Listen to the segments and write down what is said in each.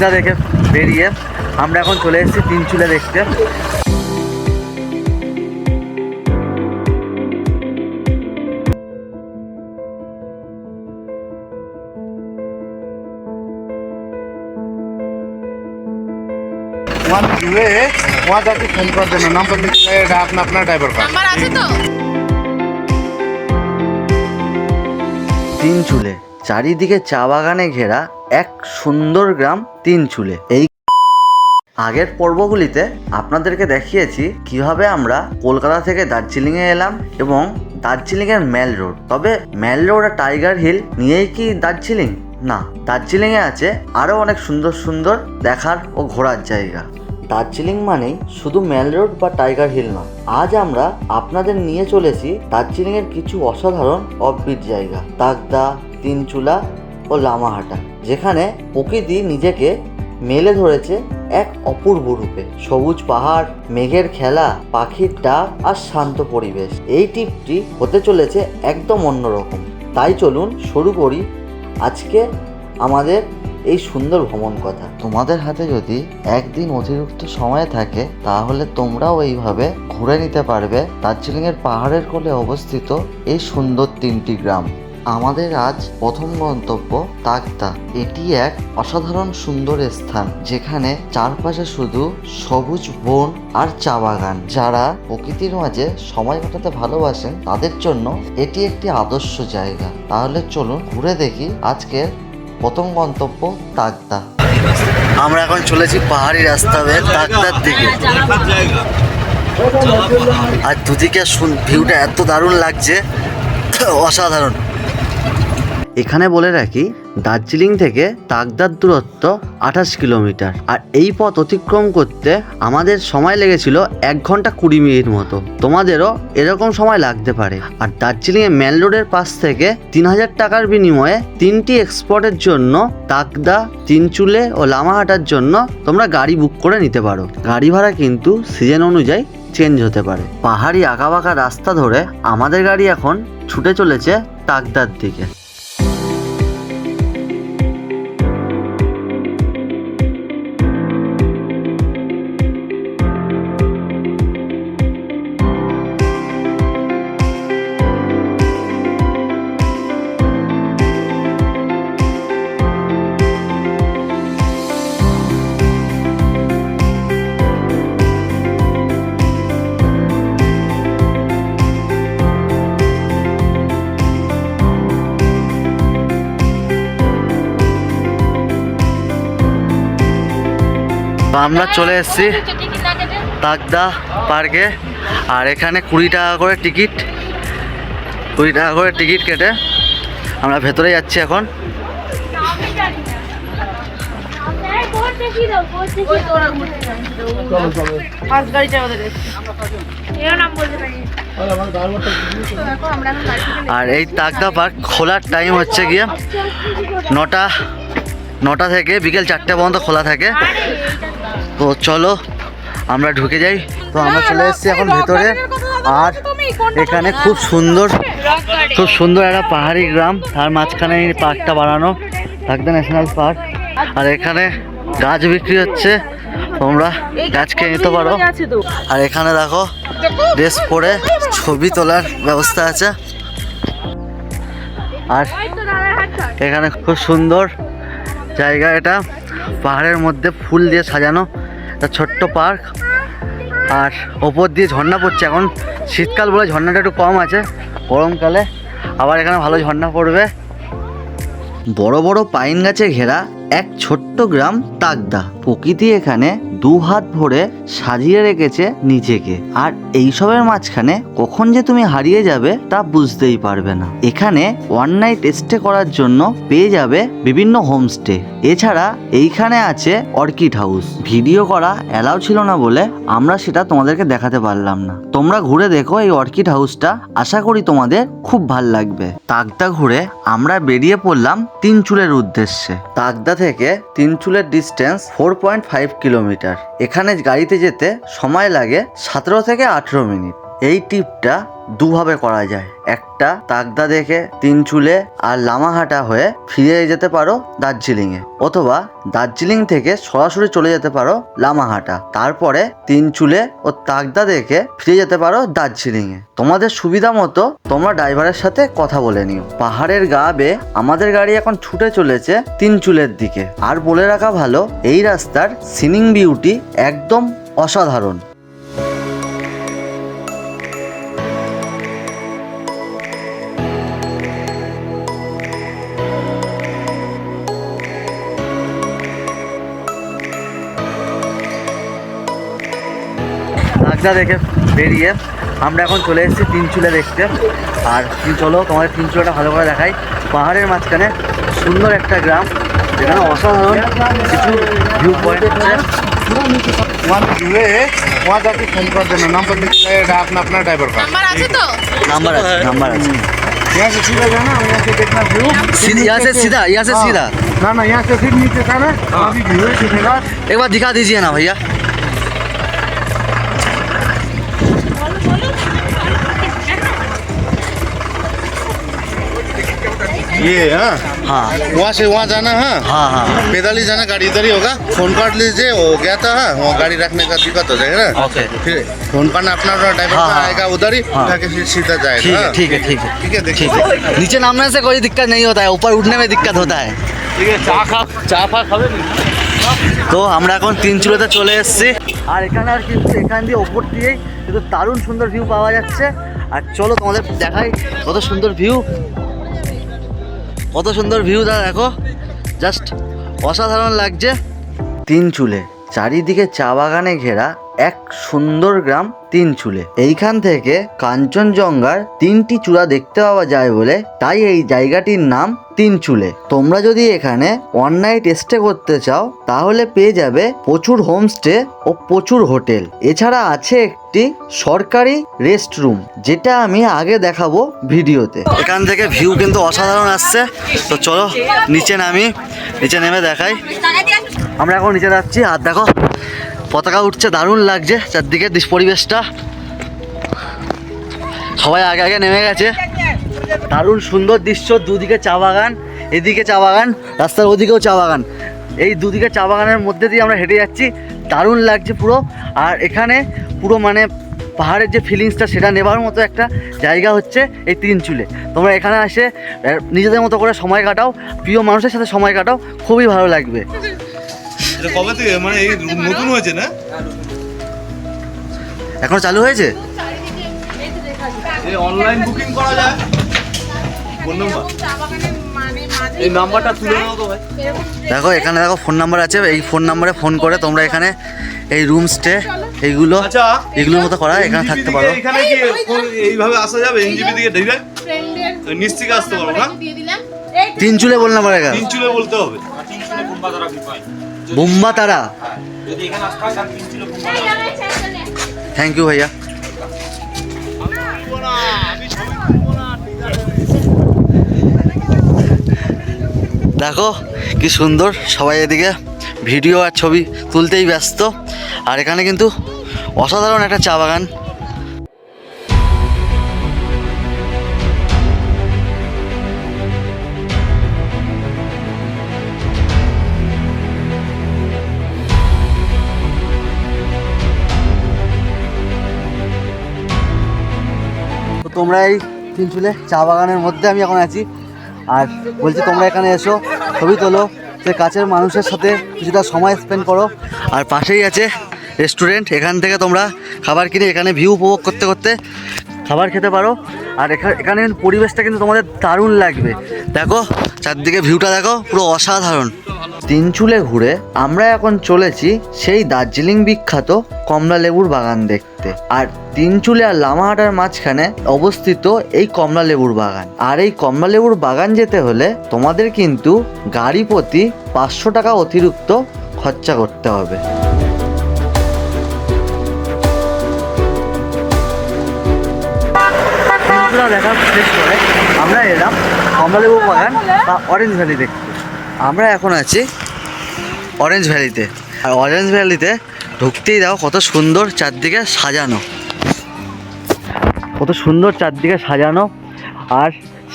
চিত্রা দেখে বেরিয়ে আমরা এখন চলে এসেছি তিনচুলে দেখতে। ওয়ান ফোন নাম্বার এটা আপনার আপনার ড্রাইভার তিন চুলে চারিদিকে চা বাগানে ঘেরা এক সুন্দর গ্রাম তিন চুলে। এই আগের পর্বগুলিতে আপনাদেরকে দেখিয়েছি কীভাবে আমরা কলকাতা থেকে দার্জিলিং এ এলাম এবং দার্জিলিং এর মেল রোড। তবে মেল রোড আর টাইগার হিল নিয়েই কি দার্জিলিং? না দার্জিলিং এ আছে আরও অনেক সুন্দর সুন্দর দেখার ও ঘোরার জায়গা। দার্জিলিং মানেই শুধু মেল রোড বা টাইগার হিল নয় আজ আমরা আপনাদের নিয়ে চলেছি দার্জিলিং এর কিছু অসাধারণ অফবিট জায়গা। তাগদা তিনচুলা ও লামাহাটা যেখানে প্রকৃতি নিজেকে মেলে ধরেছে এক অপূর্ব রূপে। সবুজ পাহাড়, মেঘের খেলা, পাখির ডাক আর শান্ত পরিবেশ। এই ট্রিপটি হতে চলেছে একদম অন্যরকম। তাই চলুন শুরু করি আজকে আমাদের এই সুন্দর ভ্রমণ কথা। তোমাদের হাতে যদি একদিন অতিরিক্ত সময় থাকে, তাহলে তোমরাও এইভাবে ঘুরে নিতে পারবে দার্জিলিংয়ের পাহাড়ের কোলে অবস্থিত এই সুন্দর তিনটি গ্রাম। আমাদের আজ প্রথম গন্তব্য তাকদা এটি এক অসাধারণ সুন্দর স্থান, যেখানে চারপাশে শুধু সবুজ বন আর চা বাগান। যারা প্রকৃতির মাঝে সময় কাটাতে ভালোবাসেন, তাদের জন্য এটি একটি আদর্শ জায়গা। তাহলে চলুন ঘুরে দেখি আজকের প্রথম গন্তব্য তাকদা আমরা এখন চলেছি পাহাড়ি রাস্তা হয়ে তাকদার দিকে। আর দুদিকে ভিউটা এত দারুণ লাগছে, অসাধারণ। এখানে বলে রাখি, দার্জিলিং থেকে তাকদার দূরত্ব আঠাশ কিলোমিটার। আর এই পথ অতিক্রম করতে আমাদের সময় লেগেছিল এক ঘণ্টা কুড়ি মিনিট মতো। তোমাদেরও এরকম সময় লাগতে পারে। আর দার্জিলিং এ মেল রোডের পাশ থেকে তিন হাজার টাকার বিনিময়ে তিনটি এক্সপোর্টের জন্য তাকদা তিনচুলে ও লামাহাটার জন্য তোমরা গাড়ি বুক করে নিতে পারো। গাড়ি ভাড়া কিন্তু সিজন অনুযায়ী চেঞ্জ হতে পারে। পাহাড়ি আঁকাবাঁকা রাস্তা ধরে আমাদের গাড়ি এখন ছুটে চলেছে তাকদার দিকে। আমরা চলে এসেছি তাকদা পার্কে। আর এখানে কুড়ি টাকা করে টিকিট, কুড়ি টাকা করে টিকিট কেটে আমরা ভেতরে যাচ্ছি এখন। আর এই তাকদা পার্ক খোলার টাইম হচ্ছে গিয়ে নটা নটা থেকে বিকেল চারটে পর্যন্ত খোলা থাকে। তো চলো আমরা ঢুকে যাই। তো আমরা চলে এসেছি এখন ভেতরে। আর এখানে খুব সুন্দর খুব সুন্দর একটা পাহাড়ি গ্রাম তার মাঝখানে এই পার্কটা বানানো তাকদা ন্যাশনাল পার্ক আর এখানে গাছ বিক্রি হচ্ছে তোমরা গাছ কিনে নিতে পারো। আর এখানে দেখো ড্রেস পরে ছবি তোলার ব্যবস্থা আছে। আর এখানে খুব সুন্দর জায়গা এটা পাহাড়ের মধ্যে ফুল দিয়ে সাজানো। একটা ছোট্ট পার্ক আর ওপর দিয়ে ঝর্ণা পড়ছে। এখন শীতকাল বলে ঝর্ণাটা একটু কম আছে, গরমকালে। আবার এখানে ভালো ঝর্ণা পড়বে। বড় বড় পাইন গাছে ঘেরা এক ছোট্ট গ্রাম তাকদা প্রকৃতি এখানে দু হাত ভরে সাজিয়ে রেখেছে নিজেকে। আর এইসবের মাঝখানে কখন যে তুমি হারিয়ে যাবে তা বুঝতেই পারবে না। এখানে ওয়ান নাইট স্টে করার জন্য পেয়ে যাবে বিভিন্ন হোমস্টে এছাড়া এইখানে আছে অর্কিড হাউস ভিডিও করা অ্যালাউ ছিল না বলে আমরা সেটা তোমাদেরকে দেখাতে পারলাম না। তোমরা ঘুরে দেখো এই অর্কিড হাউসটা আশা করি তোমাদের খুব ভালো লাগবে। তাকদা ঘুরে আমরা বেরিয়ে পড়লাম তিনচুলের উদ্দেশ্যে। তাকদা থেকে তিনচুলের distance four point five kilometre এখানে গাড়িতে যেতে সময় লাগে সতেরো থেকে আঠেরো মিনিট। এই ট্রিপটা দুভাবে করা যায়। একটা তাকদা দেখে তিন চুলে আর লামাহাটা হয়ে ফিরে যেতে পারো দার্জিলিংয়ে। অথবা দার্জিলিং থেকে সরাসরি চলে যেতে পারো লামাহাটা। তারপরে তিন চুলে ও তাকদা দেখে ফিরে যেতে পারো দার্জিলিংয়ে। তোমাদের সুবিধা মতো তোমরা ড্রাইভারের সাথে কথা বলে নিও। পাহাড়ের গা বেয়ে আমাদের গাড়ি এখন ছুটে চলেছে তিন চুলের দিকে। আর বলে রাখা ভালো, এই রাস্তার সিনিং বিউটি একদম অসাধারণ। নাগদা দেখে বেরিয়ে আমরা এখন চলে এসেছি তিন চুলে দেখতে আর তিন চলো তোমাদের তিন চুলাটা ভালো করে দেখাই পাহাড়ের মাঝখানে সুন্দর একটা গ্রাম যেখানে অসাধারণ কিছু ভিউ পয়েন্ট আছে वहाँ जुए वहाँ जाके फोन कर देना नंबर लिख रहेगा अपना अपना ड्राइवर का নাম্বার আছে তো নাম্বার আছে নাম্বার আছে यहाँ से सीधा जाना यहाँ से देखना व्यू सीधा- यहाँ से सीधा, यहाँ से हाँ। सीधा। ना ना यहाँ से फिर नीचे जाना अभी व्यू दिखेगा एक बार दिखा दीजिए ना भैया ये हाँ हाँ वहाँ से वहाँ जाना है हाँ हाँ पैदल ही जाना गाड़ी इधर ही होगा फोन कर लीजिए हो गया था हाँ वहाँ गाड़ी रखने का दिक्कत हो जाएगा ना ओके फिर फोन करना अपना ड्राइवर हाँ, का हाँ। आएगा उधर ही हाँ। जाके फिर सीधा जाएगा ठीक है हाँ। ठीक है ठीक है ठीक है देखिए ठीक है नीचे नामने से कोई दिक्कत नहीं होता है ऊपर उठने में दिक्कत होता है তো আমরা এখন তিন চুলোতে চলে এসেছি আর এখানে আর কিন্তু এখান দিয়ে ওপর দিয়েই কিন্তু দারুণ সুন্দর ভিউ পাওয়া যাচ্ছে আর চলো তোমাদের দেখাই কত সুন্দর ভিউ কত সুন্দর ভিউ দা দেখো। জাস্ট অসাধারণ লাগছে। তিন চুলে চারিদিকে চা বাগানে ঘেরা এক সুন্দর গ্রাম, তিন চুলে। এইখান থেকে কাঞ্চনজঙ্ঘার তিনটি চূড়া দেখতে পাওয়া যায় বলে তাই এই জায়গাটির নাম তিন চুলে। তোমরা যদি এখানে ওয়ান নাইট স্টে করতে চাও, তাহলে পেয়ে যাবে প্রচুর হোমস্টে ও প্রচুর হোটেল। এছাড়া আছে একটি সরকারি রেস্ট রুম যেটা আমি আগে দেখাবো ভিডিওতে। এখান থেকে ভিউ কিন্তু অসাধারণ আসছে। তো চলো, নিচে নামি, নিচে নেমে দেখাই। আমরা এখন নিচে যাচ্ছি। আর দেখো। পতাকা উঠছে দারুণ লাগছে। চারদিকে পরিবেশটা সবাই আগে আগে নেমে গেছে। দারুণ সুন্দর দৃশ্য দুদিকে চা বাগান এদিকে চা বাগান রাস্তার ওদিকেও চা বাগান। এই দুদিকে চা বাগানের মধ্যে দিয়ে আমরা হেঁটে যাচ্ছি। দারুণ লাগছে পুরো। আর এখানে পুরো মানে পাহাড়ের যে ফিলিংসটা সেটা নেবার মতো একটা জায়গা হচ্ছে এই তিন চুলে। তোমরা এখানে আহ, নিজেদের মতো করে সময় কাটাও প্রিয় মানুষের সাথে সময় কাটাও খুবই ভালো লাগবে। এটা কবে থেকে? মানে এই নতুন হয়েছে না? এখনও চালু হয়েছে? এই অনলাইন বুকিং করা যায়? Phone number? এই নাম্বারটা তুলে নাও তো ভাই। দেখো এখানে দেখো ফোন নাম্বার আছে। এই ফোন নাম্বারে ফোন করে তোমরা এখানে এই রুম স্টে এইগুলো আচ্ছা এগুলোর মতো করা এখানে থাকতে পারো। এখানে কি এইভাবে আসা যাবে? এনজিপি থেকে ডিরেক্ট নিচ থেকে আসতে পারব না তিন চুলে বললাম এখানে তিন চুলে বলতে হবে। বোম্বা তারা থ্যাংক ইউ ভাইয়া। দেখো কি সুন্দর সবাই এদিকে ভিডিও আর ছবি তুলতেই ব্যস্ত। আর এখানে কিন্তু অসাধারণ একটা চা বাগান। তোমরা এই তিনচুলে চা বাগানের মধ্যে আমি এখন আছি। আর বলছি তোমরা এখানে এসো, ছবি তোলো সে কাছের মানুষের সাথে কিছুটা সময় স্পেন্ড করো। আর পাশেই আছে রেস্টুরেন্ট এখান থেকে তোমরা খাবার কিনে এখানে ভিউ উপভোগ করতে করতে খাবার খেতে পারো। আর এখানে পরিবেশটা কিন্তু তোমাদের দারুণ লাগবে। দেখো, চারদিকে ভিউটা দেখো, পুরো অসাধারণ। তিন চুলে ঘুরে আমরা এখন চলেছি সেই দার্জিলিং বিখ্যাত কমলা লেবুর বাগান দেখতে। আর তিন চুলে আর লামাহাটার মাঝখানে অবস্থিত এই কমলা লেবুর বাগান। আর এই কমলা লেবুর বাগান যেতে হলে তোমাদের কিন্তু গাড়ি প্রতি পাঁচশো টাকা অতিরিক্ত খরচা করতে হবে। তিনচুলা দেখা শেষ করে। আমরা এলাম কমলালেবু বাগান, বা অরেঞ্জ ভ্যালি দেখতে আমরা এখন আছি অরেঞ্জ ভ্যালিতে আর অরেঞ্জ ভ্যালিতে ঢুকতেই দাও কত সুন্দর চারদিকে সাজানো। কত সুন্দর চারদিকে সাজানো। আর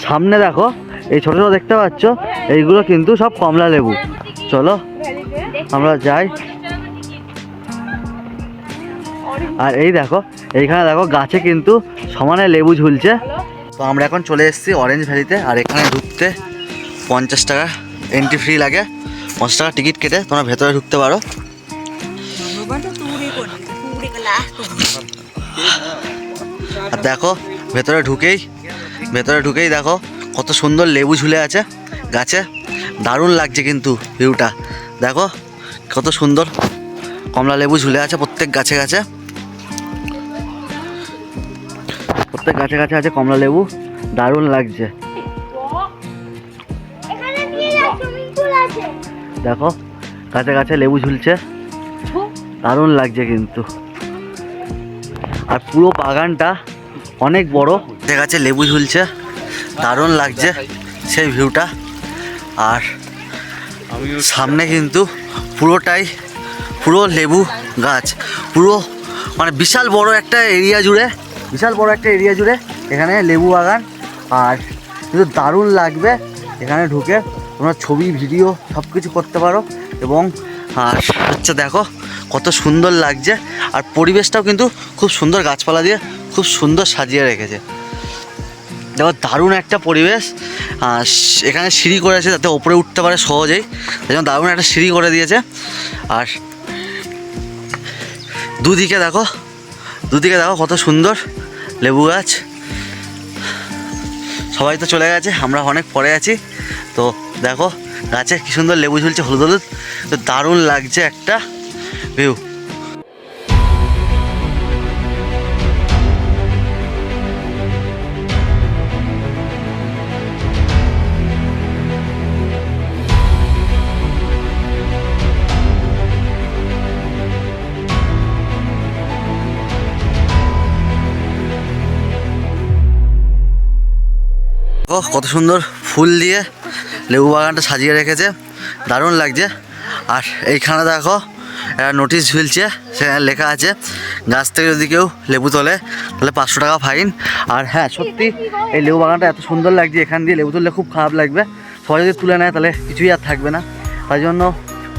সামনে দেখো, এই ছোটো ছোটো দেখতে পাচ্ছ, এইগুলো কিন্তু সব কমলা লেবু। চলো, আমরা যাই। আর এই দেখো, এইখানে দেখো গাছে কিন্তু সমানে লেবু ঝুলছে। তো আমরা এখন চলে এসেছি অরেঞ্জ ভ্যালিতে আর এখানে ঢুকতে পঞ্চাশ টাকা এন্ট্রি ফ্রি লাগে। পঞ্চাশ টাকা টিকিট কেটে তোমরা ভেতরে ঢুকতে পারো। আর দেখো ভেতরে ঢুকেই ভেতরে ঢুকেই দেখো কত সুন্দর লেবু ঝুলে আছে গাছে। দারুণ লাগছে কিন্তু ভিউটা দেখো কত সুন্দর কমলা লেবু ঝুলে আছে প্রত্যেক গাছে গাছে। প্রত্যেক গাছে গাছে আছে কমলা লেবু। দারুণ লাগছে। দেখো গাছে গাছে লেবু ঝুলছে। দারুণ লাগছে কিন্তু। আর পুরো বাগানটা অনেক বড় গাছে গাছে লেবু ঝুলছে। দারুণ লাগছে সেই ভিউটা। আর সামনে কিন্তু পুরোটাই পুরো লেবু গাছ। পুরো মানে বিশাল বড় একটা এরিয়া জুড়ে বিশাল বড় একটা এরিয়া জুড়ে এখানে লেবু বাগান। আর কিন্তু দারুণ লাগবে এখানে ঢুকে। তোমরা ছবি, ভিডিও সব কিছু করতে পারো। এবং, আর হচ্ছে দেখো, কত সুন্দর লাগছে। আর পরিবেশটাও কিন্তু খুব সুন্দর গাছপালা দিয়ে খুব সুন্দর সাজিয়ে রেখেছে। দেখো, দারুণ একটা পরিবেশ। এখানে সিঁড়ি করেছে যাতে ওপরে উঠতে পারে সহজেই। জন্য দারুণ একটা সিঁড়ি করে দিয়েছে। আর দুদিকে দেখো দুদিকে দেখো কত সুন্দর লেবু গাছ। সবাই তো চলে গেছে, আমরা অনেক পরে আছি। তো দেখো গাছে কি সুন্দর লেবু ঝুলছে, হলুদ হলুদ। তো দারুণ লাগছে একটা ভিউ দেখো কত সুন্দর ফুল দিয়ে লেবু বাগানটা সাজিয়ে রেখেছে। দারুণ লাগছে। আর এইখানে দেখো, একটা নোটিশ ঝুলছে, সেখানে লেখা আছে, গাছ থেকে যদি কেউ লেবু তোলে, তাহলে পাঁচশো টাকা ফাইন আর হ্যাঁ সত্যি, এই লেবু বাগানটা এত সুন্দর লাগছে, এখান দিয়ে লেবু তুললে খুব খারাপ লাগবে। সবাই যদি তুলে নেয়, তাহলে কিছুই আর থাকবে না। তাই জন্য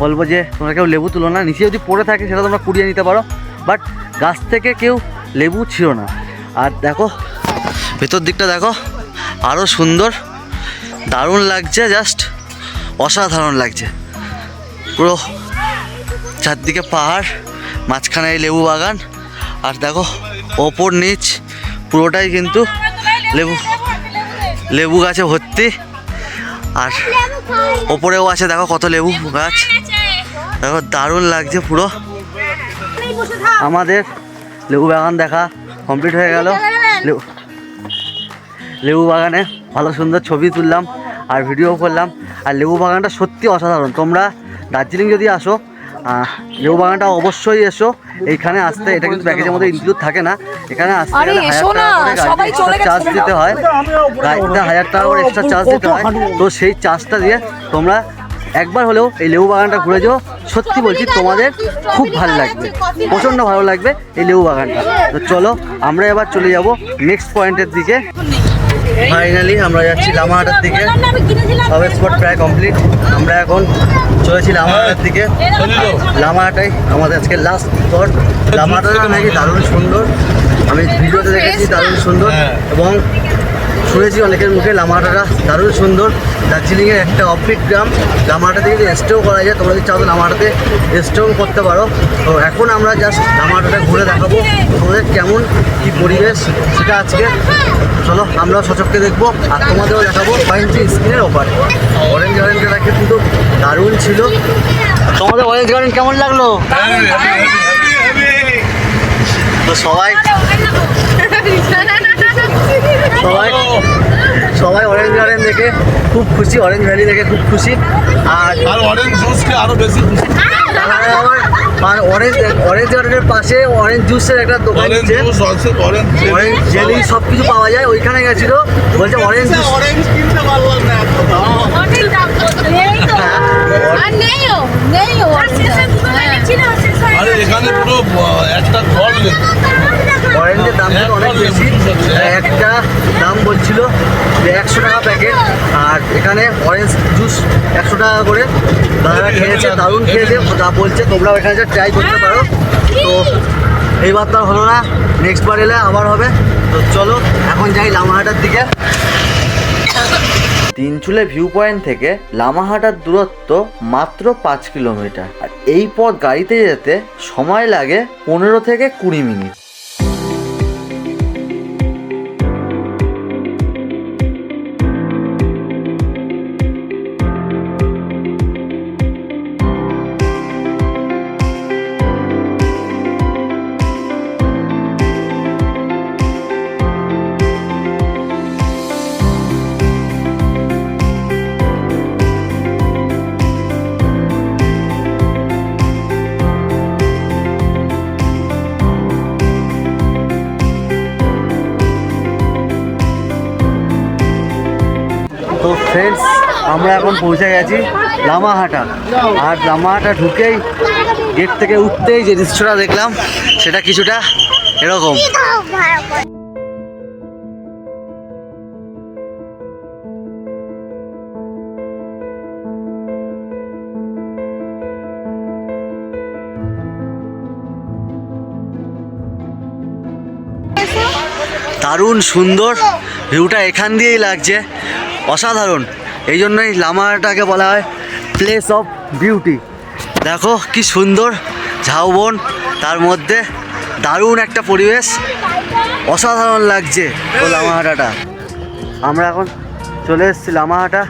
বলব যে, তোমরা কেউ লেবু তুলো না। নিচে যদি পড়ে থাকে, সেটা তোমরা কুড়িয়ে নিতে পারো। বাট গাছ থেকে কেউ লেবু ছিল না। আর দেখো, ভেতর দিকটা দেখো আরও সুন্দর, দারুণ লাগছে জাস্ট অসাধারণ লাগছে। পুরো চারদিকে পাহাড়, মাঝখানে এই লেবু বাগান, আর দেখো, ওপর নিচ, পুরোটাই কিন্তু লেবু লেবু গাছে ভর্তি। আর ওপরেও আছে, দেখো কত লেবু গাছ। দেখো, দারুণ লাগছে পুরো। আমাদের লেবু বাগান দেখা কমপ্লিট হয়ে গেল। লেবু লেবু বাগানে ভালো সুন্দর ছবি তুললাম আর ভিডিও করলাম। আর লেবু বাগানটা সত্যি অসাধারণ। তোমরা দার্জিলিং যদি আসো লেবু বাগানটা অবশ্যই এসো। এইখানে আসতে এটা কিন্তু প্যাকেজের মধ্যে ইনক্লুড থাকে না। এখানে আসতে চার্জ দিতে হয়। গাড়িতে হাজার টাকা করে এক্সট্রা চার্জ দিতে হয়। তো সেই চার্জটা দিয়ে তোমরা একবার হলেও এই লেবু বাগানটা ঘুরে যাও। সত্যি বলছি তোমাদের খুব ভালো লাগবে। প্রচণ্ড ভালো লাগবে এই লেবু বাগানটা। তো চলো আমরা এবার চলে যাব নেক্সট পয়েন্টের দিকে। ফাইনালি আমরা যাচ্ছি লামাহাটার দিকে। সব স্পট প্রায় কমপ্লিট আমরা এখন চলেছি লামাহাটার দিকে। লামাহাটাই আমাদের আজকে লাস্ট স্পট লামাহাটা নাকি দারুণ সুন্দর। আমি ভিডিওতে দেখেছি দারুণ সুন্দর। এবং শুনেছি অনেকের মুখে। লামাহাটাটা দারুণ সুন্দর। দার্জিলিংয়ের একটা অফিট গ্রাম। লামাহাটা থেকে যদি স্টেও করা যায় তোমরা যদি চাও তো লামাহাটাতে স্টেও করতে পারো। তো এখন আমরা জাস্ট লামাহাটাটা ঘুরে দেখাবো তোমাদের কেমন কি পরিবেশ সেটা আজকে। চলো আমরাও সচককে দেখব আর তোমাদেরও দেখাবো পয়েন্টটি স্ক্রিনের ওপারে। অরেঞ্জ গার্ডেনটা কিন্তু দারুণ ছিল। তোমাদের অরেঞ্জ গার্ডেন কেমন লাগল? তো সবাই সবাই সবাই অরেঞ্জ গার্ডেন দেখে খুব খুশি অরেঞ্জ ভ্যালি দেখে খুব খুশি। আর আর অরেঞ্জ জুসকে আরও বেশি খুশি। তারপরে আবার আর অরেঞ্জ অরেঞ্জ গার্ডেনের পাশে অরেঞ্জ জুসের একটা দোকান অরেঞ্জ আছে। অরেঞ্জ অরেঞ্জ জেলি সব কিছু পাওয়া যায় ওইখানে গেছিল। বলছে অরেঞ্জ জুস অরেঞ্জ কিনতে পারলাম না অরেঞ্জের দাম অনেক বেশি। হ্যাঁ, একটা দাম বলছিল যে একশো টাকা প্যাকেট আর এখানে অরেঞ্জ জুস একশো টাকা করে। দাদারা খেয়েছে দারুণ খেয়েছে যা বলছে তোমরাও এখানে ট্রাই করতে পারো। তো এইবার তো হলো না নেক্সট বার এলে আবার হবে। তো চলো এখন যাই লামাহাটার দিকে। তিনচুলে ভিউ পয়েন্ট থেকে লামাহাটার দূরত্ব মাত্র পাঁচ কিলোমিটার। আর এই পথ গাড়িতে যেতে সময় লাগে পনেরো থেকে কুড়ি মিনিট। আমরা এখন পৌঁছে গেছি লামাহাটা। আর লামাহাটা ঢুকেই গেট থেকে উঠতেই যে দৃশ্যটা দেখলাম, সেটা কিছুটা এরকম। দারুণ সুন্দর ভিউটা এখান দিয়েই লাগছে। অসাধারণ। এই জন্যই লামাটাকে বলা হয় প্লেস অফ বিউটি দেখো কি সুন্দর ঝাউবন তার মধ্যে দারুণ একটা পরিবেশ। অসাধারণ লাগছে ও লামাহাটাটা। আমরা এখন চলে এসেছি লামাহাটা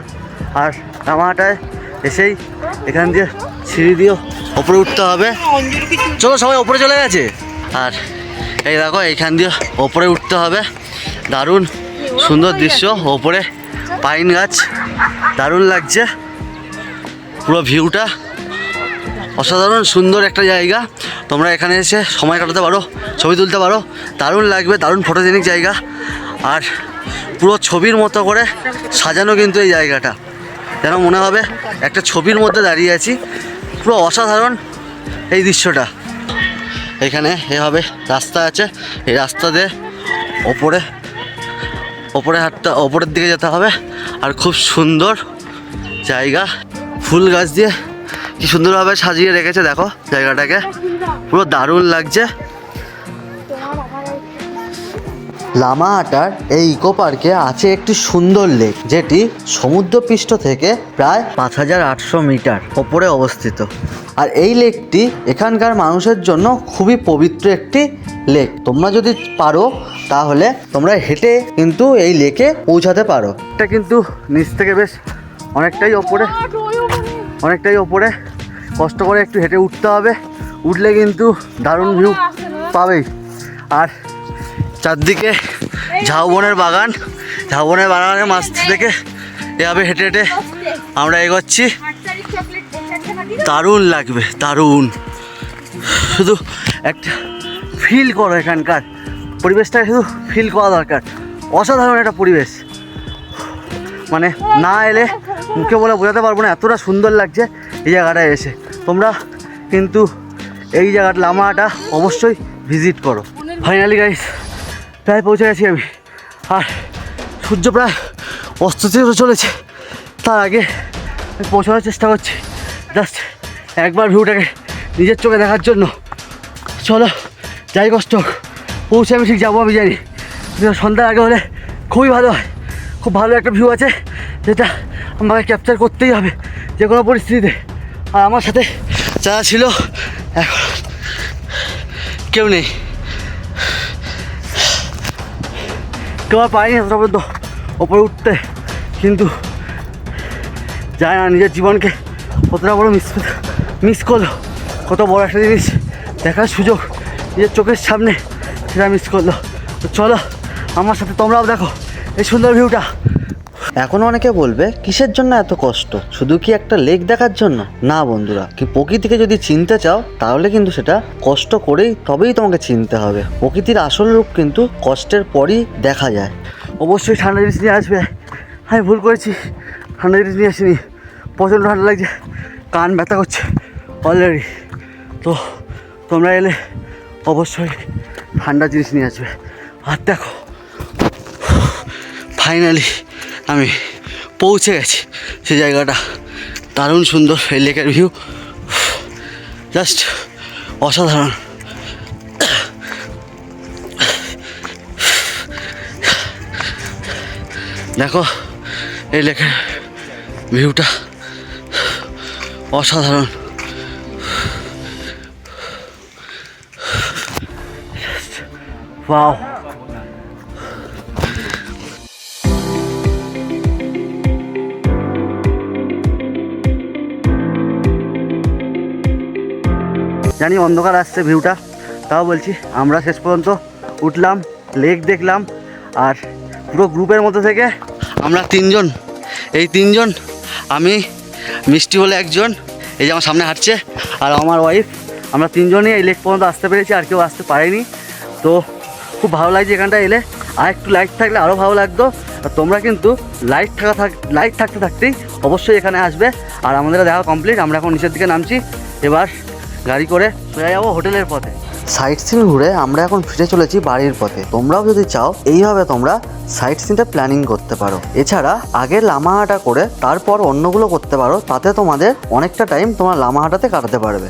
আর লামাহাটায় এসেই এখান দিয়ে সিঁড়ি দিয়ে ওপরে উঠতে হবে। চলো সবাই ওপরে চলে গেছে। আর এই দেখো এইখান দিয়ে ওপরে উঠতে হবে। দারুণ সুন্দর দৃশ্য ওপরে পাইন গাছ, দারুণ লাগছে। পুরো ভিউটা অসাধারণ, সুন্দর একটা জায়গা। তোমরা এখানে এসে সময় কাটাতে পারো, ছবি তুলতে পারো। দারুণ লাগবে, দারুণ ফটোজেনিক জায়গা। আর পুরো ছবির মতো করে সাজানো কিন্তু এই জায়গাটা। যেন মনে হবে, একটা ছবির মধ্যে দাঁড়িয়ে আছি। পুরো অসাধারণ এই দৃশ্যটা। এখানে এভাবে রাস্তা আছে। এই রাস্তা দিয়ে ওপরে ওপরে হাতটা ওপরের দিকে যেতে হবে। আর খুব সুন্দর জায়গা। ফুল গাছ দিয়ে কি সুন্দরভাবে সাজিয়ে রেখেছে, দেখো জায়গাটাকে। পুরো দারুণ লাগছে। লামাহাটার এই ইকো পার্কে আছে একটি সুন্দর লেক, যেটি সমুদ্রপৃষ্ঠ থেকে প্রায় পাঁচ হাজার আটশো মিটার ওপরে অবস্থিত। আর এই লেকটি এখানকার মানুষের জন্য খুবই পবিত্র একটি লেক। তোমরা যদি পারো তাহলে তোমরা হেঁটে কিন্তু এই লেকে পৌঁছাতে পারো। এটা কিন্তু নিচ থেকে বেশ অনেকটাই ওপরে। অনেকটাই ওপরে। কষ্ট করে একটু হেঁটে উঠতে হবে। উঠলে কিন্তু দারুণ ভিউ পাবেই। আর চারদিকে ঝাউবনের বাগান। ঝাউবনের বাগানের মাছ থেকে এভাবে হেঁটে হেঁটে আমরা এগোচ্ছি। দারুণ লাগবে, দারুণ। শুধু একটা ফিল করো এখানকার। পরিবেশটা শুধু ফিল করা দরকার। অসাধারণ একটা পরিবেশ। মানে না এলে মুখে বলে বোঝাতে পারব না, এতটা সুন্দর লাগছে এই জায়গাটায় এসে। তোমরা কিন্তু এই জায়গাটা লামাটা অবশ্যই ভিজিট করো। ফাইনালি গাইস প্রায় পৌঁছে গেছি আমি। আর সূর্য প্রায় অস্ত চলেছে। তার আগে পৌঁছানোর চেষ্টা করছি। জাস্ট একবার ভিউটাকে নিজের চোখে দেখার জন্য। চলো, যাই কষ্ট পৌঁছে আমি ঠিক যাব, আমি জানি। সন্ধ্যার আগে হলে খুবই ভালো হয়। খুব ভালো একটা ভিউ আছে, যেটা আমাকে ক্যাপচার করতেই হবে যে কোনো পরিস্থিতিতে। আর আমার সাথে যারা ছিল, এখন কেউ নেই। কেউ আর পাইনি এতটা পর্যন্ত ওপরে উঠতে। কিন্তু যায় না, নিজের জীবনকে কতটা বড় মিস মিস করল। কত বড় একটা জিনিস দেখার সুযোগ নিজের চোখের সামনে সেটা মিস করল। তো চলো আমার সাথে তোমরাও দেখো এই সুন্দর ভিউটা এখন অনেকে বলবে কিসের জন্য এত কষ্ট? শুধু কি একটা লেক দেখার জন্য? না বন্ধুরা কি প্রকৃতিকে যদি চিনতে চাও তাহলে কিন্তু সেটা কষ্ট করেই তবেই তোমাকে চিনতে হবে। প্রকৃতির আসল রূপ কিন্তু কষ্টের পরই দেখা যায়। অবশ্যই ঠান্ডা জিনিস নিয়ে আসবে। হ্যাঁ ভুল করেছি। ঠান্ডা জিনিস নিয়ে আসিনি। প্রচণ্ড ঠান্ডা লাগছে। কান ব্যথা করছে অলরেডি তো তোমরা এলে অবশ্যই ঠান্ডা জিনিস নিয়ে আসবে। আর দেখো ফাইনালি আমি পৌঁছে গেছি। সে জায়গাটা দারুণ সুন্দর, এই লেকের ভিউ জাস্ট অসাধারণ। দেখো, এই লেকের ভিউটা অসাধারণ। ওয়াও জানি অন্ধকার আসছে ভিউটা, তাও বলছি আমরা শেষ পর্যন্ত উঠলাম লেক দেখলাম, আর পুরো গ্রুপের মধ্যে থেকে আমরা তিনজন। এই তিনজন, আমি, মিষ্টি বলে একজন, এই যে আমার সামনে হাঁটছে, আর আমার ওয়াইফ আমরা তিনজনই এই লেক পর্যন্ত আসতে পেরেছি, আর কেউ আসতে পারেনি। তো খুব ভালো লাগছে এখানটা এলে। আর একটু লাইট থাকলে আরও ভালো লাগতো। আর তোমরা কিন্তু লাইট থাকা থাক লাইট থাকতে থাকতেই অবশ্যই এখানে আসবে। আর আমাদের দেখা কমপ্লিট আমরা এখন নিচের দিকে নামছি। এবার গাড়ি করে সোজা যাব হোটেলের পথে। সাইট সিন ঘুরে আমরা এখন ফিরে চলেছি বাড়ির পথে। তোমরাও যদি চাও, এইভাবে তোমরা সাইট সিনটা প্ল্যানিং করতে পারো। এছাড়া আগে লামাহাটা করে তারপর অন্যগুলো করতে পারো, তাতে তোমাদের অনেকটা টাইম তোমার লামাহাটাতে কাটাতে পারবে।